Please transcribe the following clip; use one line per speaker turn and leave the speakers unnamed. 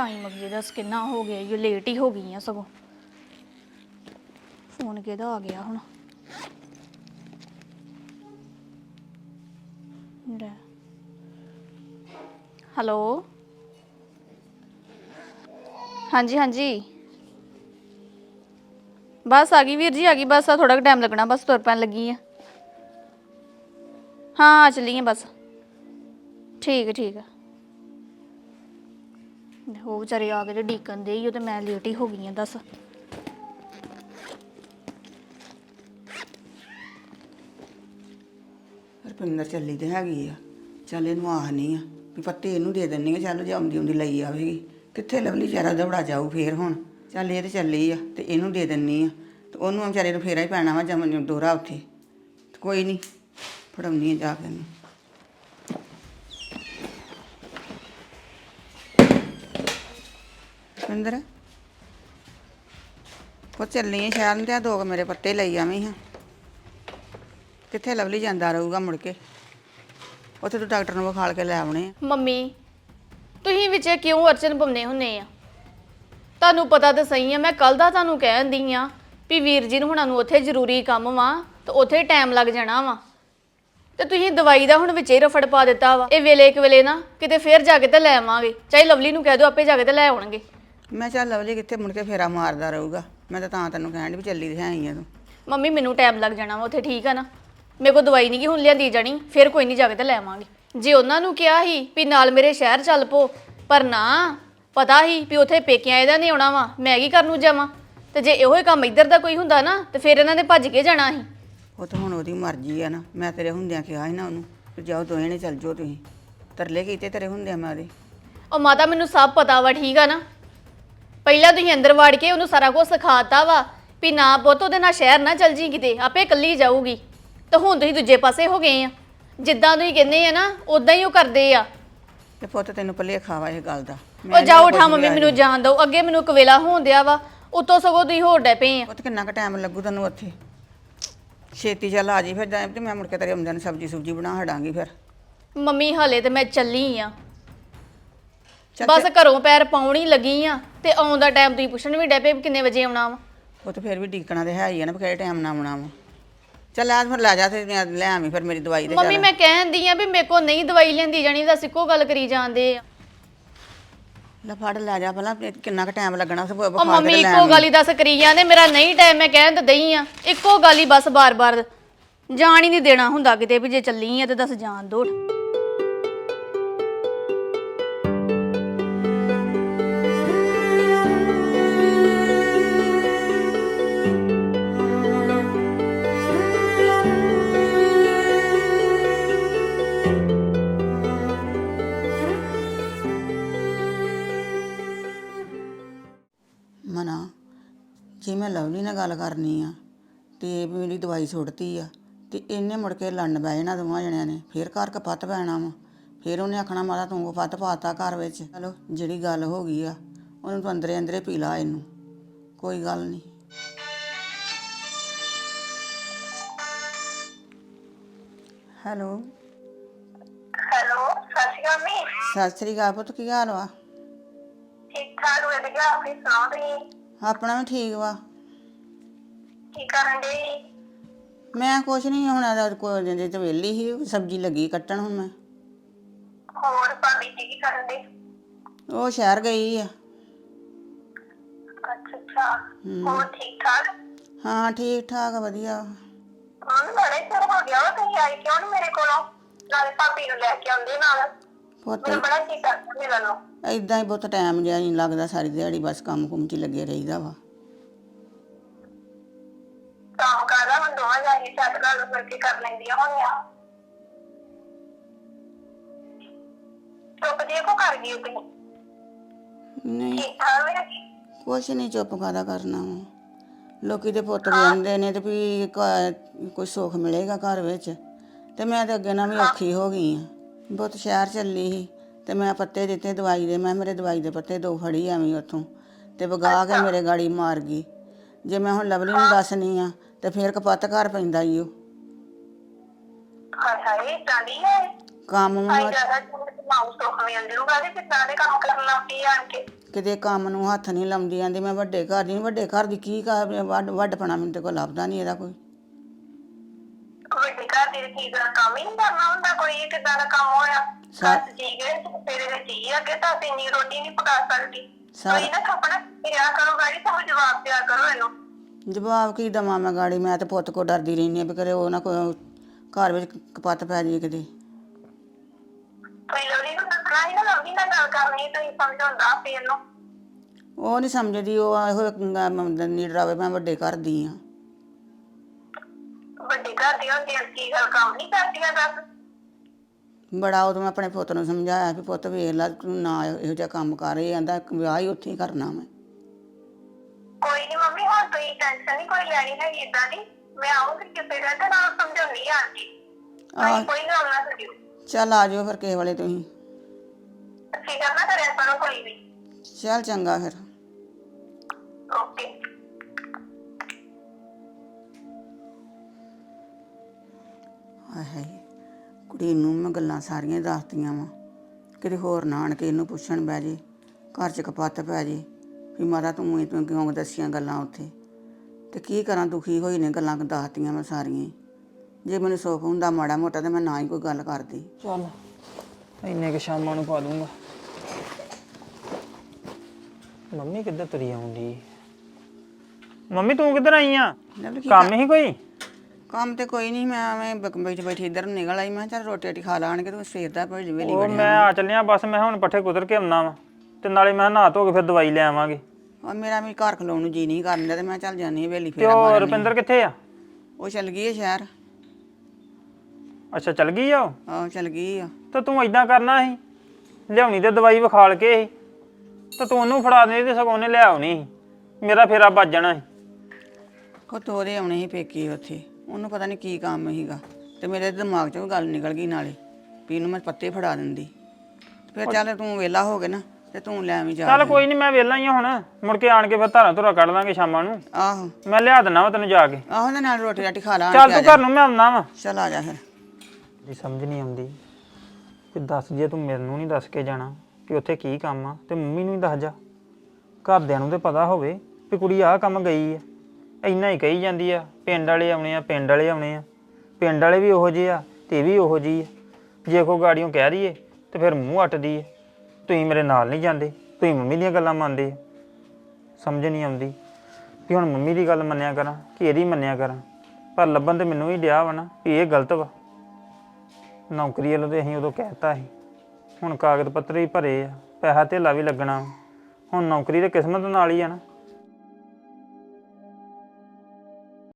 Time ਅੱਗੇ ਦੱਸ ਕਿੰਨਾ ਹੋ ਗਿਆ ਇਹ ਲੇਟ ਹੀ ਹੋ ਗਈ ਆ ਸਗੋਂ। ਫੋਨ ਕਿਹਦਾ ਆ ਗਿਆ ਹੁਣ? ਲੈ। ਹੈਲੋ? ਹਾਂਜੀ ਹਾਂਜੀ। ਬਸ ਆ ਗਈ ਵੀਰ ਜੀ, ਆ ਗਈ। ਬਸ ਆ ਥੋੜਾ ਕੁ ਟਾਈਮ ਲੱਗਣਾ, ਬਸ ਤੁਰ ਪੈਣ ਲੱਗੀ ਆ। ਹਾਂ, ਆ ਚੱਲੀ ਆ ਬਸ। ਠੀਕ ਹੈ ਠੀਕ ਹੈ ਉਹ ਵਿਚਾਰੇ ਆ ਕੇ ਤੇ ਡੀਕਨ ਦੇ ਹੀ, ਉਹ ਤੇ ਮੈਂ ਲੇਟ ਹੀ ਹੋ ਗਈ ਆ, ਦੱਸ।
ਰੁਪਿੰਦਰ ਚੱਲੀ ਤੇ ਹੈਗੀ ਆ। ਚੱਲ ਇਹਨੂੰ ਆਹਨੀ ਆ ਵੀ ਪੱਤੇ ਇਹਨੂੰ ਦੇ ਦਿੰਨੀ ਆ, ਚੱਲ ਜੇ ਆਉਂਦੀ ਆਉਂਦੀ ਲਈ ਆਵੇਗੀ। ਕਿੱਥੇ ਲਵਲੀ ਵਿਚਾਰਾ ਦੌੜਾ ਜਾਊ ਫੇਰ ਹੁਣ। ਚੱਲ ਇਹ ਤੇ ਚੱਲੀ ਆ ਤੇ ਇਹਨੂੰ ਦੇ ਦਿੰਨੀ ਆ। ਤੇ ਉਹਨੂੰ ਵਿਚਾਰੇ ਨੂੰ ਫੇਰਾ ਹੀ ਪੈਣਾ ਵਾ ਜਮ ਦੋਰਾ ਉੱਥੇ। ਤੇ ਕੋਈ ਨਹੀਂ ਫੜਾਉਣੀ ਆ ਜਾ ਕੇ ਇਹਨੂੰ। ਰੁਪਿੰਦਰ ਉਹ ਚੱਲੀ ਆ ਸ਼ਹਿਰ ਤੇ ਆਹ ਦੋ ਕੁ ਮੇਰੇ ਪੱਤੇ ਲਈ ਆਵੀਂ ਹਾਂ। ਕਿੱਥੇ ਲਵਲੀ ਜਾਂਦਾ ਰਹੂਗਾ ਮੁੜ ਕੇ। ਉੱਥੇ ਤੂੰ ਡਾਕਟਰ ਨੂੰ ਵਿਖਾਲ ਕੇ ਲੈ ਆਉਣੇ ਆ।
ਮੰਮੀ, ਤੁਸੀਂ ਵਿੱਚ ਕਿਉਂ ਅਰਚਨ ਪਾਉਂਦੇ ਹੁੰਨੇ ਆ? ਤੁਹਾਨੂੰ ਪਤਾ ਤਾਂ ਸਹੀ ਆ, ਮੈਂ ਕੱਲ ਦਾ ਤੁਹਾਨੂੰ ਕਹਿਣ ਦੀ ਆ ਵੀ ਵੀਰ ਜੀ ਨੂੰ ਹੁਣਾਂ ਨੂੰ ਉੱਥੇ ਜ਼ਰੂਰੀ ਕੰਮ ਵਾ ਤੇ ਉੱਥੇ ਟਾਈਮ ਲੱਗ ਜਾਣਾ ਵਾ। ਤੇ ਤੁਸੀਂ ਦਵਾਈ ਦਾ ਹੁਣ ਵਿੱਚੇ ਰਫੜ ਪਾ ਦਿੱਤਾ ਵਾ। ਇਹ ਵੇਲੇ ਇੱਕ ਵੇਲੇ ਨਾ ਕਿਤੇ ਫੇਰ ਜਾ ਕੇ ਤੇ ਲੈ ਆਵਾਂਗੇ। ਚਾਹੇ ਲਵਲੀ ਨੂੰ ਕਹਿ ਦਿਓ ਆਪੇ ਜਾ ਕੇ ਤੇ ਲੈ ਆਉਣਗੇ।
ਮੈਂ ਚੱਲ ਲਵਲੀ ਕਿੱਥੇ ਮੁੜ ਕੇ ਫੇਰਾ ਮਾਰਦਾ ਰਹੂਗਾ। ਮੈਂ ਤਾਂ ਤਾਂ ਤੈਨੂੰ ਕਹਿਣ ਡਈ ਵੀ ਚੱਲੀ ਤੇ ਹੈ ਹੀ ਆ ਤੂੰ।
ਮੰਮੀ ਮੈਨੂੰ ਟਾਈਮ ਲੱਗ ਜਾਣਾ ਵਾ ਉੱਥੇ ਠੀਕ ਆ ਨਾ। ਮੇਰੇ ਕੋਲ ਦਵਾਈ ਨਹੀਂ ਕਿ ਹੁਣ ਲਿਆਂਦੀ ਜਾਣੀ ਫਿਰ ਕੋਈ ਨਹੀਂ ਜਾ ਕੇ ਤੇ ਲੈ ਆਵਾਂਗੇ। ਜੇ ਉਹਨਾਂ ਨੂੰ ਕਿਹਾ ਸੀ ਵੀ ਨਾਲ ਮੇਰੇ ਸ਼ਹਿਰ ਚੱਲ ਪੋ ਪਰ ਨਾ ਪਤਾ ਸੀ ਵੀ ਉੱਥੇ ਪੇਕਿਆਂ ਇਹਦਾ ਨਹੀਂ ਆਉਣਾ ਵਾ ਮੈਂ ਕੀ ਕਰਨ ਨੂੰ ਜਾਵਾਂ? ਤੇ ਜੇ ਇਹੋ ਹੀ ਕੰਮ ਇੱਧਰ ਦਾ ਕੋਈ ਹੁੰਦਾ ਨਾ ਤੇ ਫਿਰ ਇਹਨਾਂ ਨੇ ਭੱਜ ਕੇ ਜਾਣਾ ਸੀ।
ਉਹ ਤਾਂ ਹੁਣ ਉਹਦੀ ਮਰਜ਼ੀ ਆ ਨਾ ਮੈਂ ਤੇਰੇ ਹੁੰਦਿਆਂ ਕਿਹਾ ਸੀ ਨਾ ਉਹਨੂੰ ਵੀ ਜਾਓ ਦੋਵੇਂ ਨੇ ਚੱਲ ਜਾਓ ਤੁਸੀਂ। ਤਰਲੇ ਕੀਤੇ ਤੇਰੇ ਹੁੰਦਿਆਂ ਮੈਂ ਉਹਦੇ।
ਉਹ ਮਾਤਾ ਮੈਨੂੰ ਸਭ ਪਤਾ ਵਾ ਠੀਕ ਆ ਨਾ? ਪਹਿਲਾਂ ਤੁਸੀਂ ਅੰਦਰ ਵੜ ਕੇ ਉਹਨੂੰ ਸਾਰਾ ਕੁਝ ਸਿਖਾਤਾ ਵਾ ਵੀ ਨਾ ਪੁੱਤ ਉਹਦੇ ਨਾਲ ਸ਼ਹਿਰ ਨਾ ਚੱਲ ਜੀ ਕਿਤੇ ਆਪੇ ਇਕੱਲੀ ਜਾਊਗੀ। ਤੇ ਹੁਣ ਤੁਸੀਂ ਦੂਜੇ ਪਾਸੇ ਹੋ ਗਏ ਆ। ਜਿੱਦਾਂ ਤੁਸੀਂ ਕਹਿੰਦੇ ਆ ਨਾ ਉਦਾਂ ਹੀ ਉਹ ਕਰਦੇ ਆ।
ਤੇ ਪੁੱਤ ਤੈਨੂੰ ਭੁਲੇਖਾ ਵਾ ਇਹ ਗੱਲ ਦਾ।
ਉਹ ਜਾਓ ਉਠਾ ਮੰਮੀ ਮੈਨੂੰ ਜਾਣ ਦਿਓ। ਅੱਗੇ ਮੈਨੂੰ ਕਵੇਲਾ ਹੋਣ ਦਿਆ ਵਾ। ਉਤੋਂ ਸਗੋਂ ਤੁਸੀਂ ਹੋਰ ਡੈ ਪਏ ਆ।
ਪੁੱਤ ਕਿੰਨਾ ਕੁ ਟਾਈਮ ਲੱਗੂ ਤੈਨੂੰ ਉੱਥੇ? ਛੇਤੀ ਚੱਲ ਆ ਜੀ ਫਿਰ ਜਾਂ ਤੇ ਮੈਂ ਮੁੜ ਕੇ ਤੇਰੇ ਆਉਂਦਿਆਂ ਨੂੰ ਸਬਜੀ ਸੁਬਜੀ ਬਣਾ ਹਟਾਂਗੀ ਫਿਰ।
ਮੰਮੀ ਹਲੇ ਤੇ ਮੈਂ ਚੱਲੀ ਆ। ਬਸ ਘਰੋਂ ਪੈਰ ਪਾਉਣੀ ਲੱਗੀ ਆ ਤੇ ਆਉਣ ਦਾ ਟਾਈਮ ਤੁਸੀਂ ਪੁੱਛਣ ਵੀ ਡੈ ਪਏ ਵੀ ਕਿੰਨੇ ਵਜੇ ਆਉਣਾ ਵਾ।
ਉਹ ਤਾਂ ਫਿਰ ਵੀ ਡੀਕਣਾ ਤੇ ਹੈ ਹੀ ਆ ਨਾ ਵੀ ਕਿਹੜੇ ਟਾਈਮ ਨਾਲ ਆਉਣਾ ਵਾ। ਚੱਲ ਆ ਫਿਰ ਲੈ ਜਾ ਤੇ ਲੈ ਆਵੀਂ ਫਿਰ ਮੇਰੀ ਦਵਾਈ ਤੇ
ਮੰਮੀ
ਚੱਲ।
ਮੈਂ ਕਹਿੰਦੀ ਆ ਵੀ ਮੇਰੇ ਕੋ ਨਹੀਂ ਦਵਾਈ ਲੈਂਦੀ ਜਾਣੀ ਤਾਂ ਇੱਕੋ ਗੱਲ ਕਰੀ ਜਾਂਦੇ ਆ।
ਲੈ ਫੜ ਲੈ ਜਾ ਪਹਿਲਾਂ ਵੀ ਕਿੰਨਾ ਕੁ ਟਾਈਮ ਲੱਗਣਾ ਉਸ
ਉਹ ਮੰਮੀ ਇੱਕੋ ਗੱਲ ਹੀ ਦੱਸ ਕਰੀ ਜਾਂਦੇ ਮੇਰਾ ਨਹੀਂ ਟਾਈਮ ਮੈਂ ਕਹਿਣ ਤਾਂ ਦਈ ਆ। ਇੱਕੋ ਗੱਲ ਹੀ ਬਸ ਬਾਰ-ਬਾਰ। ਜਾਣ ਹੀ ਨਹੀਂ ਦੇਣਾ ਹੁੰਦਾ ਕਿਤੇ ਵੀ ਜੇ ਚੱਲੀ ਆ ਤੇ ਦੱਸ ਜਾਣ ਦੋ।
ਜੇ ਮੈਂ ਲਵਲੀ ਨਾਲ ਗੱਲ ਕਰਨੀ ਆ ਤੇ ਮੇਰੀ ਦਵਾਈ ਸੁੱਟਤੀ ਆ ਤੇ ਇਹਨੇ ਮੁੜ ਕੇ ਲੜਨ ਬਹਿ ਜਾਣਾ ਦੋਵਾਂ ਜਣਿਆਂ ਨੇ ਫੇਰ ਘਰ ਕਪੱਤ ਪੈਣਾ ਵਾ। ਫੇਰ ਉਹਨੇ ਆਖਣਾ ਮਾਤਾ ਤੂੰ ਕਪੱਤ ਪਾਤਾ ਘਰ ਵਿੱਚ। ਚਲੋ ਜਿਹੜੀ ਗੱਲ ਹੋ ਗਈ ਆ ਉਹਨੂੰ ਤੂੰ ਅੰਦਰੇ ਅੰਦਰੇ ਪੀ ਲਾ ਇਹਨੂੰ। ਕੋਈ ਗੱਲ ਨਹੀਂ ਹੈਲੋ।
ਹੈਲੋ ਸਤਿ ਸ਼੍ਰੀ ਅਕਾਲ ਮੰਮੀ।
ਸਤਿ ਸ੍ਰੀ ਅਕਾਲ ਪੁੱਤ ਕੀ ਹਾਲ ਵਾ?
ਠੀਕ ਠਾਕ ਵਧੀਆ। ਆਪਣੀ ਸੁਣਾਓ ਤੁਸੀਂ?
ਆਪਣਾ ਵੀ ਠੀਕ ਵਾ।
ਕੀ ਕਰਨ ਦੇ
ਮੈਂ ਕੁਛ ਨਹੀਂ ਹੁਣ ਆਦਾ ਕੋਈ ਦਿਨ ਤੇ ਵਿਹਲੀ ਸੀ ਸਬਜ਼ੀ ਲੱਗੀ ਕੱਟਣ ਹੁਣ ਮੈਂ।
ਹੋਰ ਭਾਬੀ ਜੀ ਕੀ ਕਰਨ ਦੇ
ਉਹ ਸ਼ਹਿਰ ਗਈ ਆ।
ਅੱਛਾ ਅੱਛਾ। ਹੋਰ ਠੀਕ ਠਾਕ?
ਹਾਂ ਠੀਕ ਠਾਕ ਵਧੀਆ।
ਹਾਂ ਬੜੇ ਚਿਰ ਹੋ ਗਿਆ ਵਾ ਤੁਸੀਂ ਆਏ ਕਿਉਂ ਨੀ ਮੇਰੇ ਕੋਲੋਂ? ਨਾਲੇ ਭਾਬੀ ਨੂੰ ਲੈ ਕੇ ਆਉਂਦੇ ਨਾਲ।
ਪੁੱਤ
ਮੈਨੂੰ ਬੜਾ ਕਰਦਾ ਮਿਲਣ ਨੂੰ
ਏਦਾਂ ਹੀ ਬਹੁਤ ਟਾਈਮ ਜਿਹਾ ਨਹੀਂ ਲੱਗਦਾ ਸਾਰੀ ਦਿਹਾੜੀ ਬਸ ਕੰਮ ਕੁੰਮ 'ਚ ਹੀ ਲੱਗੇ ਰਹੀਦਾ ਵਾ।
ਕੰਮ ਕਰਦਾ ਹੁਣ ਦੋਵਾਂ ਜਾ ਕੇ ਛੱਡ ਗੱਲ ਕਰਕੇ ਕਰ ਲੈਂਦੀਆਂ ਹੋਣੀਆਂ। ਚੁੱਪ ਜੇ ਕੋ ਕਰ ਗਈ ਤੁਸੀਂ
ਨਹੀਂ।
ਠੀਕ ਠਾਕ ਮੇਰਾ
ਕੁਛ ਨਹੀਂ ਚੁੱਪ ਕਾਦਾ ਕਰਨਾ ਵਾ। ਲੋਕੀ ਦੇ ਪੁੱਤ ਰਹਿੰਦੇ ਨੇ ਤੇ ਵੀ ਕੋਈ ਸੁੱਖ ਮਿਲੇਗਾ ਘਰ ਵਿੱਚ। ਤੇ ਮੈਂ ਤੇ ਅੱਗੇ ਨਾਲ ਵੀ ਔਖੀ ਹੋ ਗਈ ਆ। ਬਹੁਤ ਸ਼ਹਿਰ ਚੱਲੀ ਸੀ। ਤੇ ਮੈਂ ਪੱਤੇ ਦਿੱਤੇ ਦਵਾਈ ਦੇ ਮੈਂ ਮੇਰੇ ਦਵਾਈ ਦੇ ਪੱਤੇ ਦੋ ਫੜੀ ਐਵੇਂ ਉੱਥੋਂ ਤੇ ਵਗਾ ਕੇ ਮੇਰੇ ਗਾੜੀ ਮਾਰ ਗਈ। ਜੇ ਮੈਂ ਹੁਣ ਲਵਲੀ ਨੂੰ ਦੱਸਣੀ ਆ ਤੇ ਫੇਰ ਕਪੱਤ ਘਰ ਪੈਂਦਾ ਈ ਉਹ
ਹਾਏ ਹਾਏ ਇਦਾਂ ਦੀ ਹੈ
ਕੰਮ
ਆਈ
ਮ-
ਜ਼ਿਆਦਾ ਝੂਠ ਮਾਉ ਸੁੱਖ ਮਿਲ ਜੂਗਾ ਤੇ ਕਿੱਦਾਂ ਦੇ ਕੰਮ ਕਰਨ ਲੱਗ ਪਈ ਆਣ ਕੇ?
ਕਿਤੇ ਕੰਮ ਨੂੰ ਹੱਥ ਨਹੀਂ ਲਾਉਂਦੀ ਆਂਦੀ ਮੈਂ ਵੱਡੇ ਘਰ ਦੀ ਵੱਡੇ ਘਰ ਦੀ ਕੀ ਕਰ ਵੱਡ ਵੱਡਪਣਾ ਮੈਨੂੰ ਤੇ ਕੋਈ ਲੱਭਦਾ ਨਹੀਂ ਇਹਦਾ ਕੋਈ।
ਵੱਡੇ ਘਰ ਦੇ ਕੰਮ ਹੀ ਨਹੀਂ ਕਰਨਾ ਹੁੰਦਾ ਕੋਈ ਇਹ ਕਿੱਦਾਂ ਦਾ ਕੰਮ ਹੋਇਆ? ਸੱਸ ਜੀ ਗਏ ਤੇਰੇ ਦੇ ਜੀ ਅੱਗੇ ਤਾਂ ਅਸੀਂ ਇੰਨੀ ਰੋਟੀ ਨਹੀਂ ਪਕਾ ਸਕਦੀ। ਕੋਈ ਨਾ ਖਪਣਾ ਕਿਹਾ ਕਰੋ ਗਾੜੀ ਤੁਹਾਨੂੰ ਜਵਾਬ ਦਿਆ ਕਰੋ ਇਹਨੂੰ।
ਜਵਾਬ ਕੀ ਦਵਾਂ ਮੈਂ ਗਾੜੀ? ਮੈਂ ਤੇ ਪੁੱਤ ਕੋ ਡਰਦੀ ਰਹਿੰਦੀ ਆ ਵੀ ਕਰੇ ਉਹ ਨਾ ਕੋਈ ਘਰ ਵਿੱਚ ਕਪੱਤ ਪੈ ਜਾਏ ਕਿਤੇ।
ਕੋਈ ਲੋੜੀ ਨੂੰ ਦੱਸਣਾ ਹੀ ਨਾ ਲੰਬੀ ਨਾਲ ਗੱਲ ਕਰਨੀ ਤੁਸੀਂ ਸਮਝਾਉਂਦਾ ਫਿਰ ਇਹਨੂੰ।
ਉਹ ਨਹੀਂ ਸਮਝਦੀ ਉਹ ਇਹੋ ਨੀਡਰਾਵੇ ਮੈਂ ਵੱਡੇ ਘਰ ਦੀ ਆ
ਦੀ ਕੀ ਗੱਲ ਕੰਮ ਨਹੀਂ ਕਰਦੀਆਂ ਦੱਸ?
ਬੜਾ ਉਦੋਂ ਮੈਂ ਆਪਣੇ ਪੁੱਤ ਨੂੰ ਸਮਝਾਇਆ ਵੀ ਪੁੱਤ ਵੇਖ ਲੈ ਤੂੰ ਨਾ ਇਹੋ ਜਿਹਾ ਕੰਮ ਕਰ ਇਹ ਆਂਦਾ ਵਿਆਹ ਹੀ ਉੱਥੇ ਹੀ ਕਰਨਾ ਮੈਂ।
ਕੋਈ ਨਹੀਂ ਮੰਮੀ ਹੁਣ ਤੁਸੀਂ ਟੈਨਸ਼ਨ ਨਹੀਂ ਕੋਈ ਲੈਣੀ ਹੈਗੀ ਇਦਾਂ ਦੀ। ਮੈਂ ਆਉਂਗੀ ਕਿਸੇ ਦਿਨ ਤੇ ਨਾਲ ਸਮਝਾਉਣੀ ਆ
ਆਹ।
ਕੋਈ ਗੱਲ ਨਾ ਕਰਿਓ।
ਚੱਲ ਆ ਜਾਓ ਫਿਰ ਕਿਸੇ ਵੇਲੇ ਤੁਸੀਂ।
ਫਿਕਰ ਨਾ ਕਰਿਆ ਕਰੋ ਕੋਈ ਵੀ
ਚੱਲ ਚੰਗਾ ਫਿਰ।
ਓਕੇ।
ਹਾਏ ਹਾਏ ਕੁੜੀ ਨੂੰ ਮੈਂ ਗੱਲਾਂ ਸਾਰੀਆਂ ਦੱਸਤੀਆਂ ਵਾ। ਕਿਤੇ ਹੋਰ ਨਾ ਆਣ ਕੇ ਇਹਨੂੰ ਪੁੱਛਣ ਬਹਿ ਜੇ ਘਰ ਚ ਕਪੱਤ ਪੈ ਜੇ ਵੀ ਮਾਤਾ ਤੂੰ ਇਹ ਤੂੰ ਕਿਉਂ ਦੱਸੀਆਂ ਗੱਲਾਂ ਉੱਥੇ? ਤੇ ਕੀ ਕਰਾਂ ਦੁਖੀ ਹੋਈ ਨੇ ਗੱਲਾਂ ਦੱਸਤੀਆਂ ਮੈਂ ਸਾਰੀਆਂ ਹੀ। ਜੇ ਮੈਨੂੰ ਸੁੱਖ ਹੁੰਦਾ ਮਾੜਾ ਮੋਟਾ ਤੇ ਮੈਂ ਨਾ ਹੀ ਕੋਈ ਗੱਲ ਕਰਦੀ।
ਚੱਲ ਇੰਨੇ ਕਿ ਸ਼ਾਮਾਂ ਨੂੰ ਪਾ ਦੂੰਗਾ ਮੰਮੀ ਕਿੱਧਰ ਤੁਰੀ ਆਉਂਦੀ? ਮੰਮੀ ਤੂੰ ਕਿੱਧਰ ਆਈ ਆ? ਕੰਮ ਹੀ ਕੋਈ?
ਕੰਮ ਤੇ ਕੋਈ ਨਹੀਂ ਮੈਂ ਐਵੇਂ ਬੈਠੀ ਬੈਠੀ ਇੱਧਰ ਨੂੰ ਨਿਕਲ ਆਈ ਮੈਂ ਕਿਹਾ ਚੱਲ ਰੋਟੀ ਰਾਟੀ ਖਾ ਲਾਣਗੇ ਤੂੰ ਸਵੇਰ ਦਾ ਭੇਜ ਵੇਲੀ
ਉਹ ਮੈਂ ਆ ਚੱਲਿਆ ਬਸ ਮੈਂ ਹੁਣ ਪੱਠੇ ਕੁਤਰ ਕੇ ਆਉਣਾ ਵਾ ਤੇ ਨਾਲੇ ਮੈਂ ਨਹਾ ਧੋ ਕੇ ਫਿਰ ਦਵਾਈ ਲੈ ਆਵਾਂਗੇ।
ਆ ਮੇਰਾ ਵੀ ਘਰ ਖਲੋਣ ਨੂੰ ਜੀ ਨਹੀਂ ਕਰਨ ਡਿਆ ਤੇ ਮੈਂ ਚੱਲ ਜਾਨੀ ਵੇਲੀ
ਤੇ
ਫੇਰ
ਉਹ ਰੁਪਿੰਦਰ ਕਿੱਥੇ ਆ?
ਉਹ ਚੱਲ ਗਈ ਹੈ ਸ਼ਹਿਰ।
ਅੱਛਾ ਚੱਲ ਗਈ ਆ ਉਹ?
ਆਹ ਚੱਲ ਗਈ ਆ।
ਤੇ ਤੂੰ ਇਦਾਂ ਕਰਨਾ ਸੀ ਲਿਆਉਣੀ ਤੇ ਦਵਾਈ ਵਿਖਾਲ ਕੇ ਸੀ ਤੇ ਤੂੰ ਉਹਨੂੰ ਫੜਾ ਦੇ ਤੇ ਸਗੋਂ ਉਹਨੇ ਲੈ ਆਉਣੀ ਸੀ ਮੇਰਾ ਫੇਰਾ ਵੱਜ ਜਾਣਾ ਸੀ।
ਉਹ ਤੋਰੇ ਆਉਣੇ ਸੀ ਪੇਕੀ ਉੱਥੇ। ਉਹਨੂੰ ਪਤਾ ਨਹੀਂ ਕੀ ਕੰਮ ਸੀਗਾ ਤੇ ਮੇਰੇ ਦਿਮਾਗ 'ਚੋਂ ਗੱਲ ਨਿਕਲ ਗਈ ਨਾਲੇ ਵੀ ਇਹਨੂੰ ਮੈਂ ਪੱਤੇ ਫੜਾ ਦਿੰਦੀ। ਫਿਰ ਚੱਲ ਤੂੰ ਵੇਲਾ ਹੋ ਗਿਆ ਨਾ ਤੇ ਤੂੰ ਲੈ ਵੀ ਜਾ
ਚੱਲ ਕੋਈ ਨਹੀਂ ਮੈਂ ਵਿਹਲਾ ਹੀ ਆ ਹੁਣ। ਮੁੜ ਕੇ ਆਣ ਕੇ ਫਿਰ ਧਾਰਾਂ ਧੁਰਾ ਕੱਢ ਲਾਂਗੇ ਸ਼ਾਮਾਂ ਨੂੰ।
ਆਹੋ।
ਮੈਂ ਲਿਆ ਦਿੰਦਾ ਵਾ ਤੈਨੂੰ ਜਾ ਕੇ।
ਆਹੋ ਨਾ ਨਾਲ ਰੋਟੀ ਰਾਟੀ ਖਾ ਲਾ
ਚੱਲ ਤੂੰ ਘਰ ਨੂੰ ਮੈਂ ਆਉਣਾ ਵਾ।
ਚੱਲ ਆ ਜਾ ਫਿਰ।
ਜੀ ਸਮਝ ਨਹੀਂ ਆਉਂਦੀ। ਕਿ ਦੱਸ ਜੇ ਤੂੰ ਮੈਨੂੰ ਨਹੀਂ ਦੱਸ ਕੇ ਜਾਣਾ ਕਿ ਉੱਥੇ ਕੀ ਕੰਮ ਆ ਤੇ ਮੰਮੀ ਨੂੰ ਹੀ ਦੱਸ ਜਾ। ਘਰਦਿਆਂ ਨੂੰ ਤੇ ਪਤਾ ਹੋਵੇ ਵੀ ਕੁੜੀ ਆਹ ਕੰਮ ਗਈ ਆ। ਇੰਨਾ ਹੀ ਕਹੀ ਜਾਂਦੀ ਆ, ਪਿੰਡ ਵਾਲੇ ਆਉਣੇ ਆ, ਪਿੰਡ ਵਾਲੇ ਆਉਣੇ ਆ। ਪਿੰਡ ਵਾਲੇ ਵੀ ਉਹੋ ਜਿਹੇ ਆ, ਤੇ ਇਹ ਵੀ ਉਹੋ ਜਿਹੀ ਆ। ਜੇ ਕੋ ਗਾੜੀਆਂ ਕਹਿ ਦਈਏ, ਤੇ ਫਿਰ ਮੂੰਹ ਅੱਟਦੀ ਆ ਤੁਸੀਂ ਮੇਰੇ ਨਾਲ ਨਹੀਂ ਜਾਂਦੇ, ਤੁਸੀਂ ਮੰਮੀ ਦੀਆਂ ਗੱਲਾਂ ਮੰਨਦੇ ਸਮਝ ਨਹੀਂ ਆਉਂਦੀ ਵੀ ਹੁਣ ਮੰਮੀ ਦੀ ਗੱਲ ਮੰਨਿਆ ਕਰਾਂ, ਕਿ ਇਹਦੀ ਮੰਨਿਆ ਕਰਾਂ। ਪਰ ਲੱਭਣ ਤੇ ਮੈਨੂੰ ਹੀ ਡਿਆ ਵਾ ਨਾ ਵੀ ਇਹ ਗਲਤ ਵਾ। ਨੌਕਰੀ ਵਾਲੇ ਤੇ ਅਸੀਂ ਉਦੋਂ ਕਹਿਤਾ ਸੀ। ਹੁਣ ਕਾਗਜ਼ ਪੱਤਰ ਹੀ ਭਰੇ ਆ, ਪੈਸਾ ਧੇਲਾ ਵੀ ਲੱਗਣਾ ਹੁਣ ਨੌਕਰੀ ਤੇ ਕਿਸਮਤ ਨਾਲ ਹੀ ਆ ਨਾ।